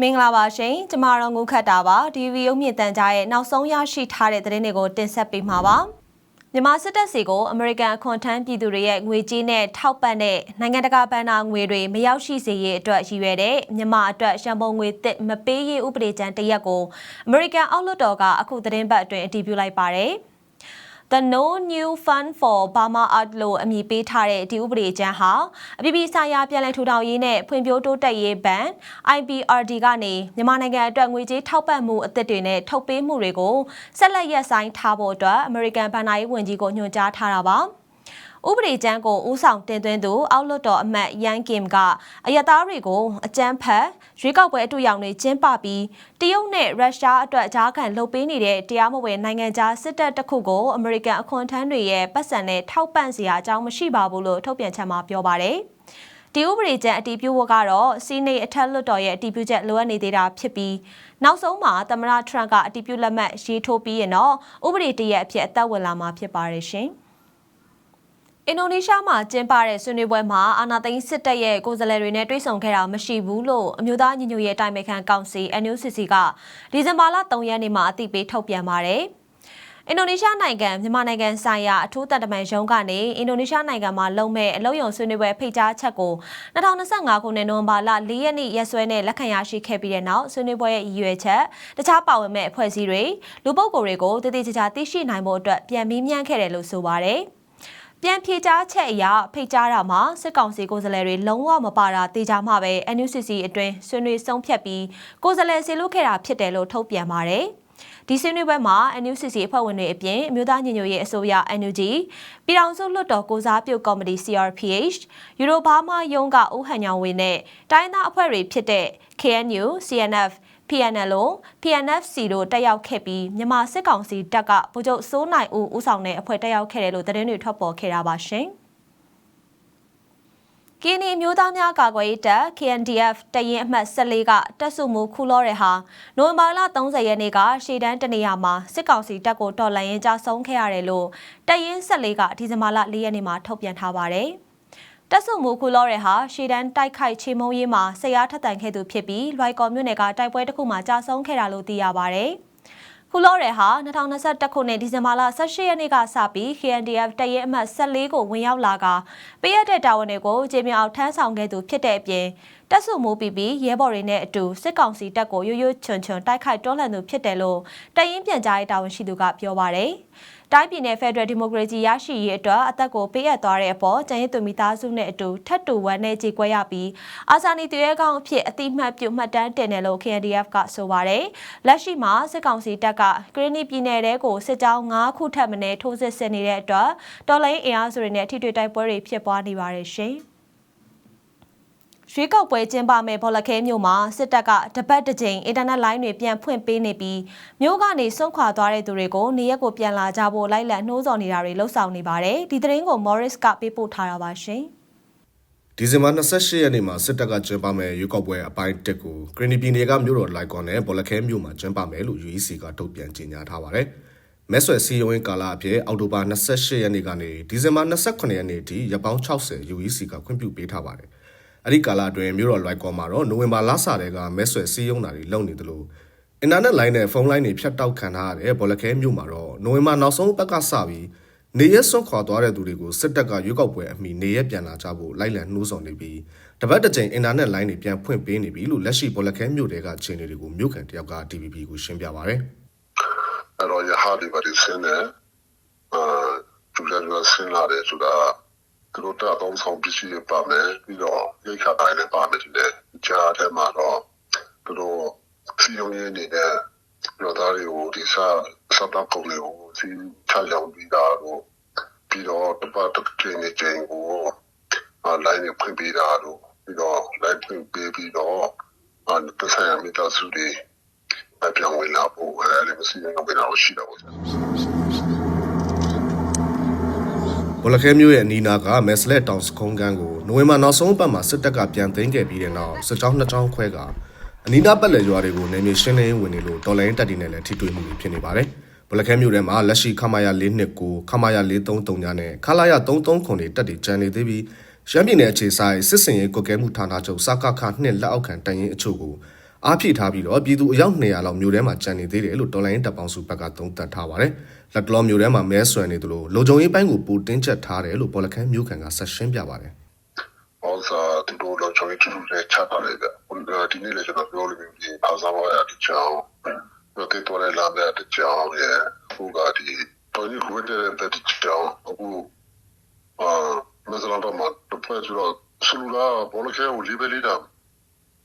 မင်္ဂလာပါရှင်ကျမတို့ငုခတ်တာပါဒီဗီယိုမြင့်တန်ကြားရဲ့နောက်ဆုံးရရှိထားတဲ့သတင်းတွေကိုတင်ဆက်ပေးမှာပါမြန်မာစစ်တပ်စီကိုအမေရိကန်အခွန်ထမ်းပြည်သူတွေရဲ့ငွေကြေးနဲ့ထောက်ပံ့တဲ့နိုင်ငံတကာဘဏ္ဍာငွေတွေမရောက်ရှိစေရေးအတွက်ရည်ရွယ်တဲ့မြန်မာအတွက်ရှမ်ပုံငွေတစ်မပေးရေးဥပဒေကြမ်းတစ်ရပ်ကိုအမေရိကန်အောက်လွှတ်တော်ကအခုသတင်းပတ်အတွင်းအတည်ပြုလိုက်ပါတယ်။ The No New Fund for Burma Art လို့အမည်ပေးထားတဲ့ဒီဥပဒေကြမ်းဟာအပြည်ပြည်ဆိုင်ရာပြည်လည်ထူထောင်ရေးနဲ့ဖွံ့ဖြိုးတိုးတက်ရေးဘဏ် IBRD ကနေမြန်မာနိုင်ငံအတွက်ငွေကြေးထောက်ပံ့မှုအသစ်တွေနဲ့ထုတ်ပေးမှုတွေကိုဆက်လက်ရပ်ဆိုင်းထားဖို့အတွက်အမေရိကန်ဘဏ္ဍာရေးဝန်ကြီးကိုညွှန်ကြားထားတာပါ။ ဥပဒေကြမ်းကိုဦးဆောင်တင်သွင်းသူအောက်လွတ်တော်အမတ်ယန်ကင်ကအယသားတွေကိုအကြမ်းဖက်ရွေးကောက်ပွဲအတူရောင်တွေကျင်းပပြီးတရုတ်နဲ့ရုရှားအတွက်ကြားခံလှုပ်ပေးနေတဲ့တရားမဝင်နိုင်ငံခြားစစ်တပ်တစ်ခုကိုအမေရိကန်အခွန်ထမ်းတွေရဲ့ပတ်စံနဲ့ထောက်ပံ့စရာအကြောင်းမရှိပါဘူးလို့ထုတ်ပြန်ချက်မှာပြောပါတယ်။ဒီဥပဒေကြမ်းအတည်ပြုဖို့ကတော့စီးနေအထက်လွှတ်တော်ရဲ့အတည်ပြုချက်လိုအပ်နေသေးတာဖြစ်ပြီးနောက်ဆုံးမှာသမ္မတထရန့်ကအတည်ပြုလက်မှတ်ရေးထိုးပြီးရင်တော့ဥပဒေတရက်အဖြစ်အသက်ဝင်လာမှာဖြစ်ပါတယ်ရှင်။ အင်ဒိုနီးရှားမှာကျင်းပတဲ့ဆွေးနွေးပွဲမှာအာနာသိန်းစစ်တပ်ရဲ့ကိုယ်စားလှယ်တွေနဲ့တွေ့ဆုံခဲ့တာမရှိဘူးလို့အမျိုးသားညီညွတ်ရေးအတိုင်းအခံကောင်စီ NUCC ကဒီဇင်ဘာလ3ရက်နေ့မှာအသိပေးထုတ်ပြန်ပါတယ်။အင်ဒိုနီးရှားနိုင်ငံမြန်မာနိုင်ငံဆိုင်ရာအထူးတန်တမန်ရုံးကနေအင်ဒိုနီးရှားနိုင်ငံမှာလုံမဲ့အလုံးယုံဆွေးနွေးပွဲဖိတ်ကြားချက်ကို2025ခုနှစ်နိုဝင်ဘာလ4ရက်နေ့ရက်စွဲနဲ့လက်ခံရရှိခဲ့ပြီးတဲ့နောက်ဆွေးနွေးပွဲရဲ့ရည်ရွယ်ချက်တခြားပါဝင်မဲ့အဖွဲ့အစည်းတွေလူပုဂ္ဂိုလ်တွေကိုတည်တည်ကြကြသိရှိနိုင်ဖို့အတွက်ပြန်ပြီးမြန့်ခဲ့တယ်လို့ဆိုပါတယ်။ ပြန်ဖြေကြားချက်အရဖိတ်ကြားတာမှာစစ်ကောင်စီကိုယ်စားလှယ်တွေလုံးဝမပါတာတေချာမှပဲ NUCC အတွင်းဆွေးနွေးဆုံးဖြတ်ပြီးကိုယ်စားလှယ်ဆီလွတ်ခဲ့တာဖြစ်တယ်လို့ထုတ်ပြန်ပါတယ်။ဒီဆွေးနွေးပွဲမှာ NUCC အဖွဲ့ဝင်တွေအပြင်အမျိုးသားညီညွတ်ရေးအစိုးရ NUG ပြည်ထောင်စုလွှတ်တော်ကိုစားပြုကော်မတီ CRPH ယူရိုဘားမားယုံကဦးဟန်ညောင်ဝင်းနဲ့တိုင်းသားအဖွဲ့တွေဖြစ်တဲ့ KNU, CNF PNLO PNFC တို့တက်ရောက်ခဲ့ပြီးမြန်မာစစ်ကောင်စီတပ်ကဗိုလ်ချုပ်စိုးနိုင်ဦးဦးဆောင်တဲ့အဖွဲ့တက်ရောက်ခဲ့တယ်လို့သတင်းတွေထွက်ပေါ်ခဲ့တာပါရှင်။ကင်းနီမျိုးသားများကာကွယ်ရေးတပ် KNDF တရင်အမှတ်14ကတပ်စုမှုခူလောတဲ့ဟာနိုဝင်ဘာလ30ရက်နေ့ကရှေ့တန်းတနေရာမှာစစ်ကောင်စီတပ်ကိုတော်လှန်ရင်ကြဆုံးခဲ့ရတယ်လို့တရင်14ကဒီဇင်ဘာလ4ရက်နေ့မှာထုတ်ပြန်ထားပါတယ်။ တက်ဆုံမှုကူလော်ရဲဟာရှေ့တန်းတိုက်ခိုက်ချေမုံရေးမှာဆရာထက်တန်ခဲ့သူဖြစ်ပြီးလွိုက်ကော်မြို့နယ်ကတိုက်ပွဲတစ်ခုမှာကြာဆုံးခဲ့တာလို့သိရပါဗျ။ခုလော်ရဲဟာ2021ခုနှစ်ဒီဇင်ဘာလ18ရက်နေ့ကစပြီး KNDF တရဲအမှတ်14ကိုဝင်ရောက်လာကပေးရတဲ့တာဝန်တွေကိုဂျေမြောက်ထမ်းဆောင်ခဲ့သူဖြစ်တဲ့အပြင်တက်ဆုမိုးပြီးပြီးရဲဘော်တွေနဲ့အတူစစ်ကောင်စီတပ်ကိုရွရွချွန်ချွန်တိုက်ခိုက်တွန်းလှန်သူဖြစ်တယ်လို့တရင်ပြန်ကြားရေးတာဝန်ရှိသူကပြောပါရယ်။ တိုင်းပြည်နယ်ဖက်ဒရယ်ဒီမိုကရေစီရရှိရေးအတွက်အသက်ကိုပေးအပ်သွားတဲ့အပေါ်ကျန်းရည်သူမိသားစုနဲ့အတူထပ်တူဝမ်းနဲ့ကြေကွဲရပြီးအာဇာနည်တရဲကောင်းအဖြစ်အတိမတ်ပြုမှတ်တမ်းတင်တယ်လို့ KNDF ကဆိုပါတယ်။လက်ရှိမှာစစ်ကောင်စီတပ်ကကရနီပြည်နယ်တဲကိုစစ်ကြောင်း9ခုထပ်မံထိုးစစ်ဆင်နေတဲ့အတွက်တော်လိုင်းအင်အားစုတွေနဲ့ထိတွေ့တိုက်ပွဲတွေဖြစ်ပွားနေပါတယ်ရှင်။ ရွေးကောက်ပွဲကျင်းပမဲ့ဘောလခဲမြို့မှာစစ်တပ်ကတပတ်တစ်ကြိမ်အင်တာနက်လိုင်းတွေပြန်ဖွင့်ပေးနေပြီးမြို့ကနေစွန့်ခွာသွားတဲ့သူတွေကိုနေရက်ကိုပြန်လာကြဖို့လိုက်လံနှိုးဆော်နေတာတွေလှုပ်ဆောင်နေပါတယ်ဒီသတင်းကို Morris ကပေးပို့ထားတာပါရှင်ဒီဇင်ဘာ28ရက်နေ့မှာစစ်တပ်ကကျင်းပမဲ့ရွေးကောက်ပွဲအပိုင်းတက်ကိုဂရင်းနီပြည်နယ်ကမြို့တော်လိုက်ကွန်နဲ့ဘောလခဲမြို့မှာကျင်းပမယ်လို့ UEC ကထုတ်ပြန်ကြေညာထားပါတယ်မဲဆွယ်စီယဝင်ကာလအဖြစ်အောက်တိုဘာ28ရက်နေ့ကနေဒီဇင်ဘာ29ရက်နေ့ထိရပောင်း60 UEC ကခွင့်ပြုပေးထားပါတယ် အဲ့ဒီကာလအတွင်းမြို့တော်လွိုက်ကောမှာတော့နိုဝင်ဘာလဆတဲ့ကမဲဆွယ်စီးရုံးတာတွေလုပ်နေသလိုအင်တာနက်လိုင်းနဲ့ဖုန်းလိုင်းတွေဖြတ်တောက်ခံထားရတဲ့ဘောလခဲမြို့မှာတော့နိုဝင်ဘာနောက်ဆုံးပတ်ကစပြီးနေရက်စွန့်ခွာသွားတဲ့သူတွေကိုစစ်တပ်ကရွေးကောက်ပွဲအမိနေရက်ပြန်လာကြဖို့လိုက်လံနှိုးဆော်နေပြီးတပတ်တစ်ကြိမ်အင်တာနက်လိုင်းတွေပြန်ဖွင့်ပေးနေပြီလို့လက်ရှိဘောလခဲမြို့တွေကခြေနေတွေကိုမြို့ခံတယောက်က TVB ကိုရှင်းပြပါဗျ။အဲ့တော့ရဟာဒီပါဒီစင်းနဲ့အာသူလည်းဆင်းလာတယ်ဆိုတာ သူတို့တာပေါင်းဆောင်ပစ္စည်းပါမယ်ပြီးတော့ရိတ်ခါတိုင်းလည်းပါမယ်ဒီလေကြားထဲမှာတော့သူတို့စီယုံရင်းနေတဲ့လောသားတွေကိုဒီစားစပ်တော့ကုန်လေးကိုစီချကြောင်ပြီးတာတော့ပြီးတော့တပတ်တစ်ချိန်နဲ့ချိန်ကိုအလိုင်းနဲ့ဖွင့်ပေးတာတော့ပြီးတော့လိုက်ဖွင့်ပေးပြီးတော့အတဆိုင်အမိသားစုတွေအပြောင်းဝင်လာဖို့အဲလည်းမရှိရင်တော့ဘယ်တော့ရှိတော့ဘူး ဘောလခဲမြို့ရဲ့အနီးနားကမက်စလက်တောင်စခုံးကန်းကိုနိုဝင်ဘာနောက်ဆုံးပတ်မှာစစ်တပ်ကပြန်သိမ်းခဲ့ပြီးတဲ့နောက်စစ်ကြောင်းနှစ်ကြောင်းခွဲကအနီးနားပတ်လည်ရွာတွေကိုနေမြေရှင်းလင်းဝင်နေလို့တော်လိုင်းတပ်တွေနဲ့လည်းထိတွေ့မှုတွေဖြစ်နေပါတယ်။ဘောလခဲမြို့ထဲမှာလက်ရှိခမာယာ429ခမာယာ433ညနဲ့ခလာယာ33ခွန်တွေတက်တွေကျန်နေသေးပြီးရမ်းပြည်နယ်အခြေဆိုင်စစ်စင်ရေးကွက်ကဲမှုဌာနချုပ်စကခနှစ်လက်အောက်ခံတရင်အချို့ကို အားဖြည့်ထားပြီးတော့ပြည်သူအယောက်200လောက်မြို့ထဲမှာကြံနေသေးတယ်လို့တော်လိုင်းတပ်ပေါင်းစုဘက်ကသုံးသပ်ထားပါတယ်။လက်တလောမြို့ထဲမှာမဲဆွယ်နေသလိုလုံခြုံရေးပိုင်းကိုပိုတင်းကျပ်ထားတယ်လို့ပေါ်လခန်းမြို့ခံကဆက်ရှင်းပြပါတယ်။ also သူတို့လောက်ချောင်းတူတူနဲ့ချပါလေဗျဒီနေ့လည်းကျွန်တော်ပြောလို့ဒီဘာသာဝါရတဲ့ကြောင်းတော့တေတော်လည်းလာတဲ့ကြောင်းရဲ့ဟိုကဒီတော်ကြီးခွင့်တဲ့တဲ့ကြောင်းအခုအာမစလာတော့မတော့ဖွဲ့ဆိုတော့ဆလူလာဘောလခဲကိုလီဘယ်လီတာ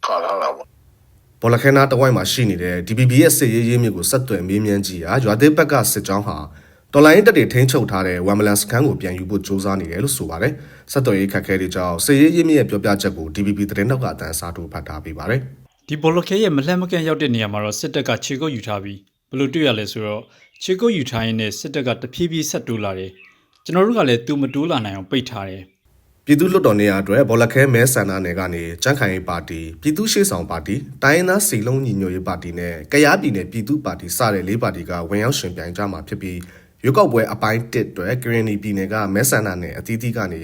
ခါလာတာပေါ့ ဘောလခဲနာတဝိုင်းမှာရှိနေတဲ့ DPP ရဲ့စစ်ရေးရေးမြစ်ကိုဆက်သွယ်မေးမြန်းကြည့်ရာရွာသေးဘက်ကစစ်ကြောင်းဟာတော်လိုင်းတက်တွေထိန်းချုပ်ထားတဲ့ဝမ်မလန်စခန်းကိုပြန်ယူဖို့စ조사နေတယ်လို့ဆိုပါတယ်။ဆက်သွယ်ရေးခက်ခဲတွေကြောင့်စစ်ရေးရေးမြစ်ရဲ့ပြောပြချက်ကို DPP သတင်းတောက်ကအတန်းစားထိုးဖတ်ထားပေးပါတယ်။ဒီဘောလခဲရဲ့မလှမ်းမကန့်ရောက်တဲ့နေရာမှာတော့စစ်တပ်ကခြေကုပ်ယူထားပြီးဘယ်လိုတွေ့ရလဲဆိုတော့ခြေကုပ်ယူထားရင်းနဲ့စစ်တပ်ကတဖြည်းဖြည်းဆက်တိုးလာတယ်ကျွန်တော်တို့ကလည်းသူမတိုးလာနိုင်အောင်ပိတ်ထားတယ် ပြည်သူ့လွှတ်တော်နေရာအတွက်ဘောလခဲမဲဆန္ဒနယ်ကနေကြန့်ခိုင်ရေးပါတီပြည်သူ့ရှေ့ဆောင်ပါတီတိုင်းရင်းသားစီလုံးညီညွတ်ရေးပါတီနဲ့ကရားပြည်နယ်ပြည်သူ့ပါတီစတဲ့လေးပါတီကဝင်ရောက်ရှင်ပြိုင်ကြမှာဖြစ်ပြီးရွေးကောက်ပွဲအပိုင်း1အတွက်ကရင်နီပြည်နယ်ကမဲဆန္ဒနယ်အသီးသီးကနေ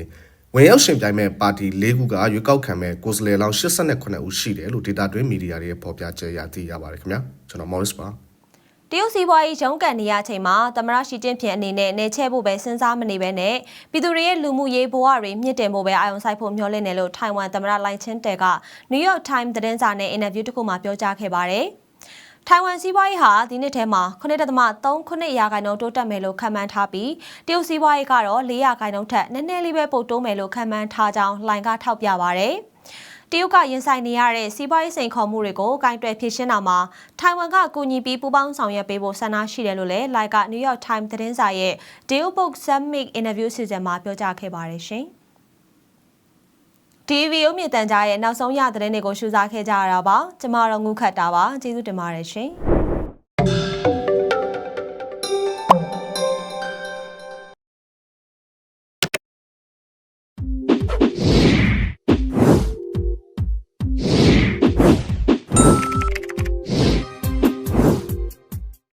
ဝင်ရောက်ရှင်ပြိုင်မဲ့ပါတီ၄ခုကရွေးကောက်ခံမဲ့ကိုယ်စားလှယ်လောင်း89ဦးရှိတယ်လို့ဒေတာတွင်းမီဒီယာတွေရဲ့ဖော်ပြချက်ရသိရပါတယ်ခင်ဗျာကျွန်တော် Morris ပါ တရုတ်စီးပွားရေးရုံးကန်နေရချိန်မှာသမရရှိချင်းဖြင့်အနေနဲ့နေချဲဖို့ပဲစဉ်းစားမနေပဲနဲ့ပြည်သူတွေရဲ့လူမှုရေးဘဝတွေမြင့်တင်ဖို့ပဲအာရုံစိုက်ဖို့မျှော်လင့်တယ်လို့ထိုင်ဝမ်သမရလိုင်ချင်းတဲက New York Times သတင်းစာနဲ့အင်တာဗျူးတစ်ခုမှာပြောကြားခဲ့ပါတယ်။ထိုင်ဝမ်စီးပွားရေးဟာဒီနှစ်ထဲမှာ9.39ရာခိုင်နှုန်းတိုးတက်မယ်လို့ခန့်မှန်းထားပြီးတရုတ်စီးပွားရေးကတော့4ရာခိုင်နှုန်းထက်နည်းနည်းလေးပဲပိုတိုးမယ်လို့ခန့်မှန်းထားကြောင်းလိုင်ကထောက်ပြပါတယ်။ တရုတ်ကရင်ဆိုင်နေရတဲ့စီးပွားရေးစိန်ခေါ်မှုတွေကိုကင်တွယ်ဖြေရှင်းတာမှာထိုင်ဝမ်ကကူညီပြီးပူးပေါင်းဆောင်ရွက်ပေးဖို့ဆန္ဒရှိတယ်လို့လည်းလိုက်က New York Times သတင်းစာရဲ့ Deal Book Summit Interview စီစဉ်မှာပြောကြားခဲ့ပါတယ်ရှင်။ TV အမြင့်တန်ကြားရဲ့နောက်ဆုံးရသတင်းတွေကိုရှုစားခဲ့ကြရတာပါ။ကျမတို့ငုခတ်တာပါကျေးဇူးတင်ပါတယ်ရှင်။